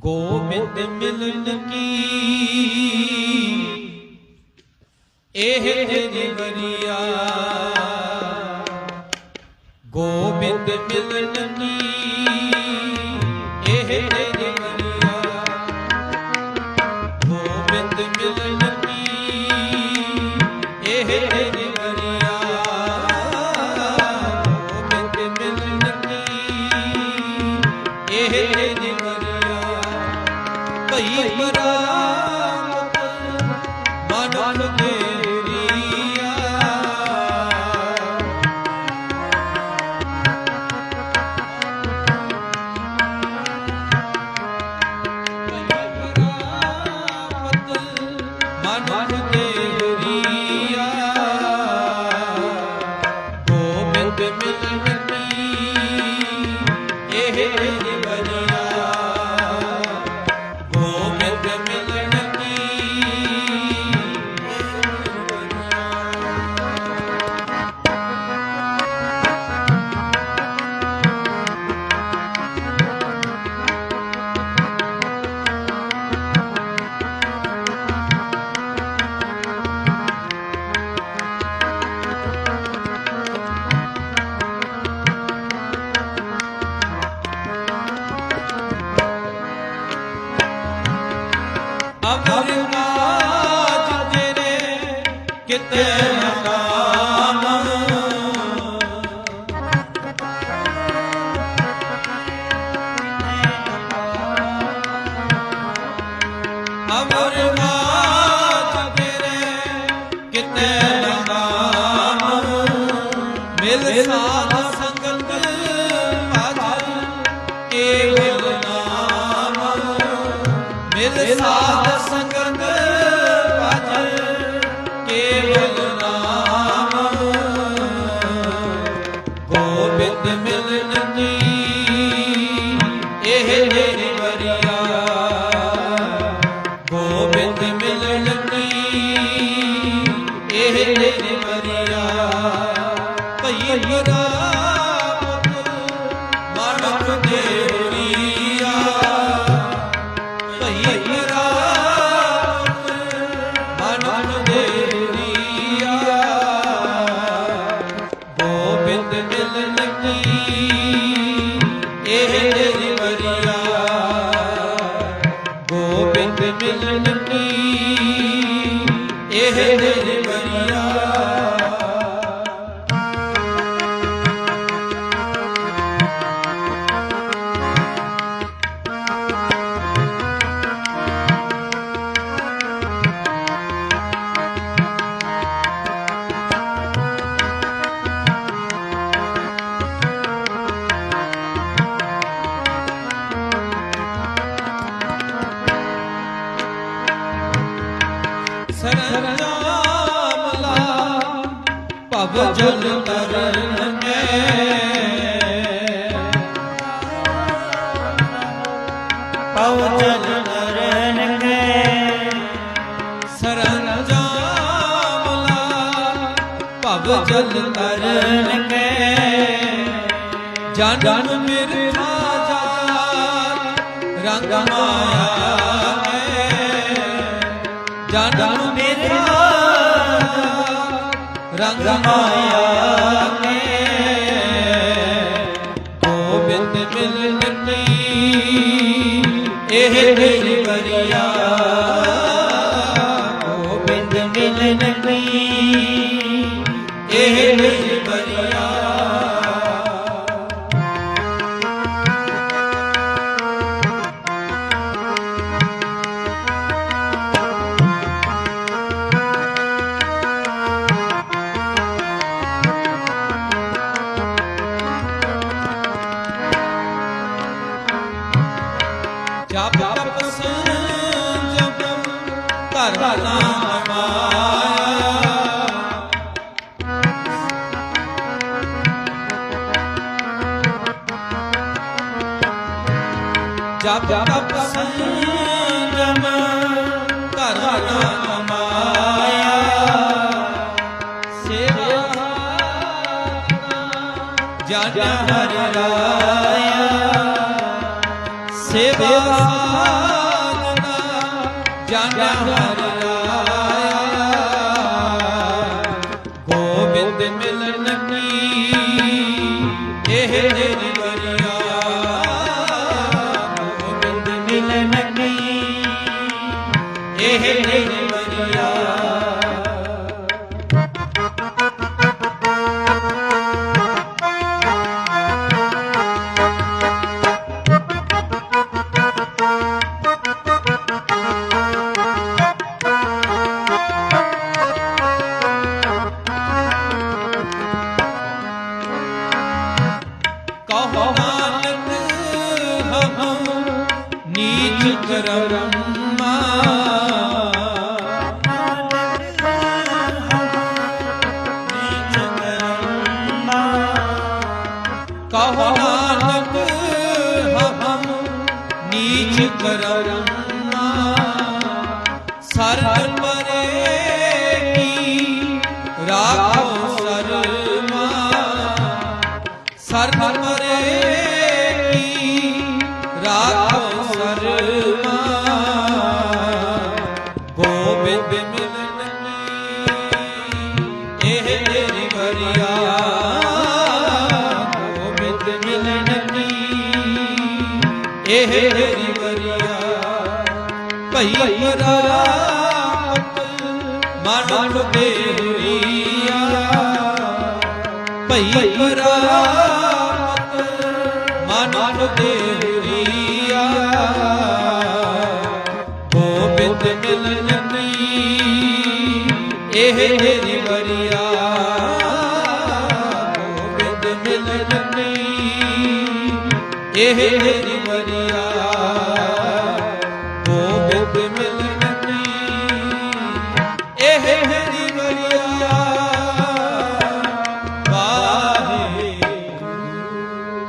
ਗੋਬਿੰਦ ਮਿਲਨ ਕੀ? ਇਹ ਨਿਵਰਿਆ ਗੋਬਿੰਦ ਮਿਲਨ ਕੀ? ਇਹ ਨਿਵਰਿਆ ਅਮਰਨਾਥ ਤੇਰੇ ਕਿਤੇ ਮਕਾਮ ਅਮਰਨਾਥ ਤੇਰੇ ਕਿਤੇ ਮਕਾਮ ਮਿਲ ਸਾਧ ਮਿਲ ਸਾਧ ਇਹ ਭਵ ਜਲ ਤਰਨ ਪਉ ਜਲ ਨਰਨ ਗਏ ਸਰਨਾਮ ਲਾ ਭਵ ਜਲ ਤਰਨ ਤਰਨ ਜਨਮ ਮਿਰਥਾ ਜਾ ਰੰਗ ਮਾਇਆ ਹੈ ਜਨਮ ਮਿਰਥਾ ਰੰਗ ਮਾਇਆ ਗੋਬਿੰਦ ਮਿਲਨ ਕੀ ਇਹ ਨਿਵਰਿਆ ਗੋਬਿੰਦ ਮਿਲਨ ਕੀ ਇਹ ਨਿਵਰਿਆ ਜਪ ਤਪ ਸੰਜਮ ਧਰਮ ਨਾਮ ਮਾਇਆ ਜਪ ਤਪ ਸੰਜਮ ਧਰਮ ਨਾਮ ਮਾਇਆ ਸੇਵਾ ਜਨ ਹਰਿ ਰਾਇਆ। ਸੇਵਾ ਸਾਧਨਾ ਜਨ ਹਰਿ ਰਾਇਆ ਗੋਬਿੰਦ ਮਿਲਨ ਕੀ ਇਹ ਤੇਰੀ ਬਰੀਆ ਗੋਬਿੰਦ ਮਿਲਨ ਕੀ ਇਹ ਤੇਰੀ ਨੀਚ ਕਰਮਾ ਸਰਦ ਪਰੇ ਕੀ ਰਾਖੋ ਸਰਮਾ। ਸਰਦ ਪਰੇ ਕੀ ਰਾਖੋ ਸਰਮਾ। ਗੋਬਿੰਦ ਮਿਲਨ ਕੀ ਇਹ ਤੇਰੀ ਬਰੀਆ ਇਹ ਤੇਰੀ ਭਈ ਪਰਾਤ ਮਨ ਤੇ ਹੋਈਆ ਭਈ ਪਰਾਤ ਮਨ ਤੇ ਹੋਈਆ ਗੋਬਿੰਦ ਮਿਲਨ ਕੀ ਇਹ ਤੇਰੀ ਵਰਿਆ। ਗੋਬਿੰਦ ਮਿਲਨ ਕੀ ਇਹ ਤੇਰੀ ਬਰੀਆ ਗੋਬਿੰਦ ਮਿਲਨ